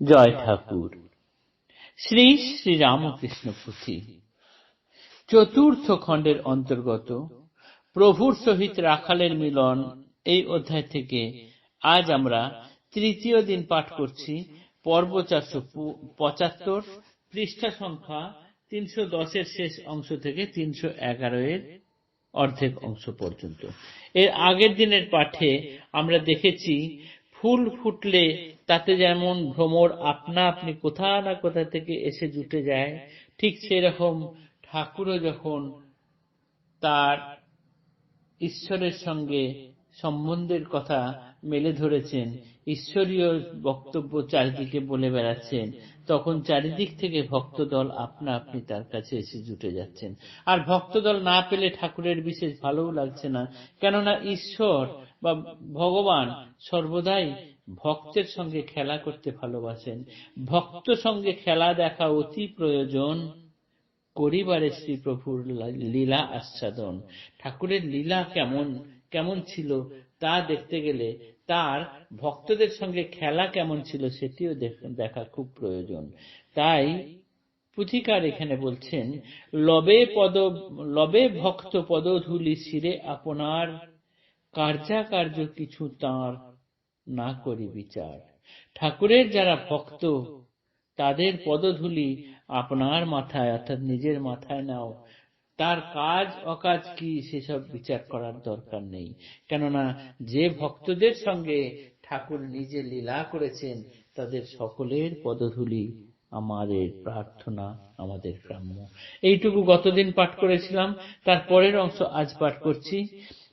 জয় ঠাকুর। শ্রী শ্রী রামকৃষ্ণ পুঁথি। চতুর্থ খণ্ডের অন্তর্গত প্রভুর সহিত রাখালের মিলন এই অধ্যায় থেকে আজ আমরা তৃতীয় দিন পাঠ করছি পর্ব চারশো পঁচাত্তর পৃষ্ঠা সংখ্যা তিনশো দশের শেষ অংশ থেকে তিনশো এগারো এর অর্ধেক অংশ পর্যন্ত। এর আগের দিনের পাঠে আমরা দেখেছি ফুল ফুটলে তাতে যেমন ভ্রমর আপনা আপনি কোথা না কোথা থেকে এসে জুটে যায়, ঠিক সেরকম ঠাকুরও যখন তার ঈশ্বরের সঙ্গে সম্বন্ধের কথা মেলে ধরেছেন। ঈশ্বরীয় বক্তব্য চারিদিকে বলে বেড়াচ্ছেন। তখন চারিদিক থেকে ভক্তদল আপনা আপনি তার কাছে এসে জুটে যাচ্ছেন। আর ভক্তদল না পেলে ঠাকুরের বিশেষ ভালোও লাগছে না। কেননা ঈশ্বর বা ভগবান সর্বদাই ভক্তের সঙ্গে খেলা করতে ভালোবাসেন। ভক্ত সঙ্গে খেলা দেখা অতি প্রয়োজন করিবারে শ্রী প্রভুর লীলা আস্বাদন। ঠাকুরের লীলা কেমন কেমন ছিল তা দেখতে গেলে তার ভক্তদের সঙ্গে খেলা কেমন ছিল সেটিও দেখা খুব প্রয়োজন। তাই পুথিকার এখানে বলছেন, লবে পদ, লবে ভক্ত পদধূলি শিরে আপনার কার্যাকার্য কিছু তার না করি বিচার। ঠাকুরের যারা ভক্ত, তাদের পদধূলি আপনার মাথায়, অর্থাৎ নিজের মাথায় নাও। তার কাজ, অকাজ কি সেসব বিচার করার দরকার নেই। কেননা যে ভক্তদের সঙ্গে ঠাকুর নিজে লীলা করেছেন, তাদের সকলের পদধূলি আমাদের প্রার্থনা, আমাদের গ্রাম্য। এইটুকু গতদিন পাঠ করেছিলাম, তার পরের অংশ আজ পাঠ করছি।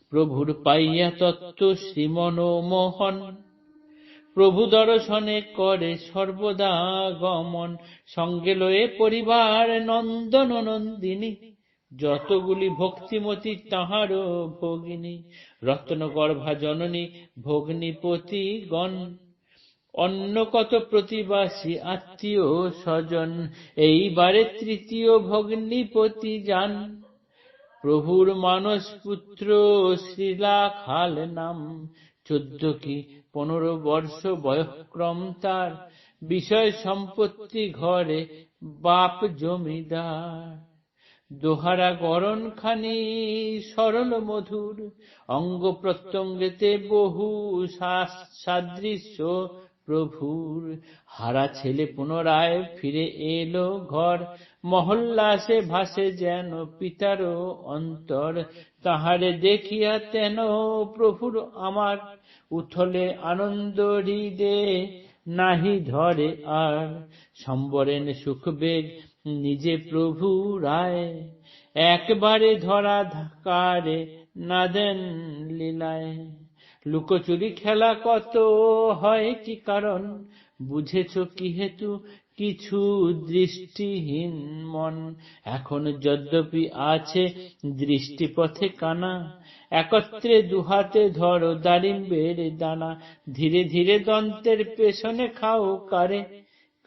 প্রভুর পাইয়া তত্ত্ব শ্রীমনোমোহন প্রভু দর্শনে করে সর্বদা গমন। সঙ্গে লয়ে পরিবার নন্দন নন্দিনী যতগুলি ভক্তিমতি তাহারও ভগিনী, রত্নগর্ভা জননী ভগ্নিপতি গণ অন্য কত প্রতিবাসী আত্মীয় স্বজন, এইবারে তৃতীয় ভগ্নিপতি যান প্রভুর মানস পুত্র শ্রীলা খাল নাম চোদ্দ কি পনেরো বর্ষ বয়ক্রম তার, বিষয় সম্পত্তি ঘরে বাপ জমিদার। দোহারা গরণ খানি সরল মধুর অঙ্গ প্রত্যঙ্গেতে বহু সাদৃশ্য প্রভুর। হারা ছেলে পুনরায় ফিরে এলো ঘর, মহল্লাসে ভাসে যেন পিতারও অন্তর। তাহারে দেখিয়া তেন প্রভুর আমার, উথলে আনন্দ হৃদে নাহি ধরে আর। সম্বরেন সুখবেগ নিজে প্রভু রায়, একবারে ধরা ধাকারে না দেন লীলায়। লুকোচুরি খেলা কত হয় কি কারণ, বুঝেছ কি হেতু? কিছু দৃষ্টিহীন মন। এখন যদ্যপি আছে দৃষ্টিপথে কানা, একত্রে দুহাতে ধরো দারিম্বের দানা। ধীরে ধীরে দন্তের পেছনে খাও কারে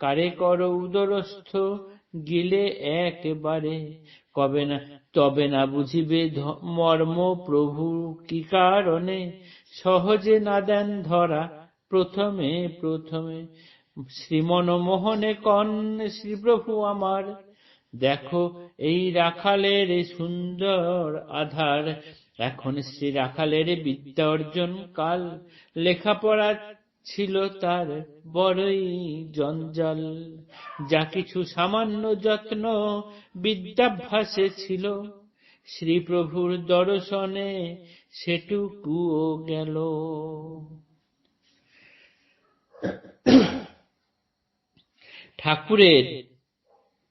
কারে করো উদরস্থ গিলে একেবারে কবে না, তবে না বুঝিবে মর্ম প্রভু কি কারণে? সহজে না দেন ধরা, প্রথমে প্রথমে। শ্রীমন মোহনে কন শ্রীপ্রভু আমার। দেখো এই রাখালের সুন্দর আধার। এখন শ্রী রাখালের বিদ্যা অর্জন কাল। লেখাপড়া ছিল তার বড়ই জঞ্জাল। যা কিছু সামান্য যত্ন বিদ্যাভ্যাসে ছিল। শ্রীপ্রভুর দর্শনে সেটুকুও গেল। ঠাকুরের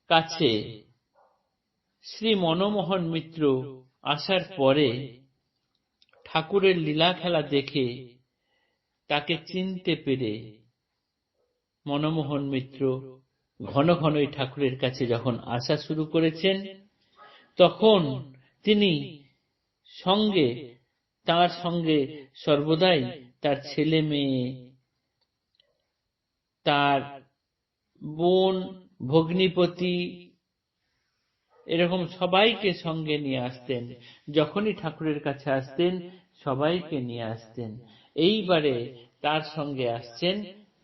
কাছে শ্রী মনমোহন মিত্র আসার পরে ঠাকুরের লীলা খেলা দেখে তাকে চিনতে পেরে মনমোহন মিত্র ঘন ঘনই ঠাকুরের কাছে যখন আসা শুরু করেছেন, তখন তিনি সঙ্গে, তার সঙ্গে সর্বদাই তার ছেলে মেয়ে, তার বোন, ভগ্নিপতি, এরকম সবাইকে সঙ্গে নিয়ে আসতেন। যখনই ঠাকুরের কাছে আসতেন, সবাইকে নিয়ে আসতেন। এইবারে তার সঙ্গে আসছেন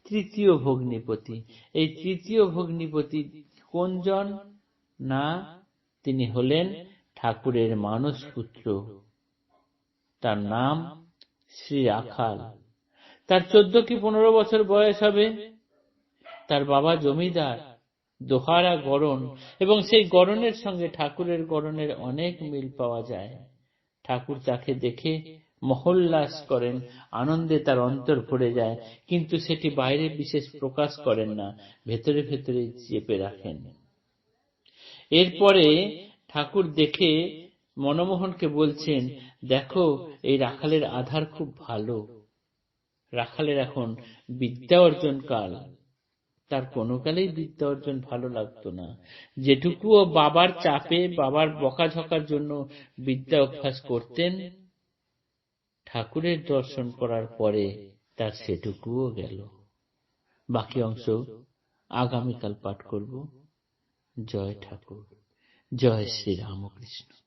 তৃতীয় ভগ্নিপতি। এই তৃতীয় ভগ্নিপতি কোনজন? না তিনি হলেন ঠাকুরের মানস পুত্র তার নাম শ্রী রাখাল। তার চোদ্দ কি পনেরো বছর বয়স হবে? তার বাবা জমিদার দোহারা গড়ন এবং সেই গড়নের সঙ্গে ঠাকুরের গড়নের অনেক মিল পাওয়া যায়। ঠাকুর তাকে দেখে মহল্লাস করেন, আনন্দে তার অন্তর ভরে যায়, কিন্তু সেটি বাইরে বিশেষ প্রকাশ করেন না, ভেতরে ভেতরে চেপে রাখেন। এরপরে ঠাকুর দেখে মনমোহনকে বলছেন, দেখো, এই রাখালের আধার খুব ভালো। রাখালের এখন বিদ্যা অর্জন কাল। তার কোনো কালেই বিদ্যা অর্জন ভালো লাগতো না। যেটুকু ও বাবার চাপে, বাবার বকাঝকার জন্য বিদ্যা অভ্যাস করতেন ঠাকুরের দর্শন করার পরে তার সেটুকুও গেল। বাকি অংশ আগামীকাল পাঠ করব। জয় ঠাকুর, জয় শ্রী রামকৃষ্ণ।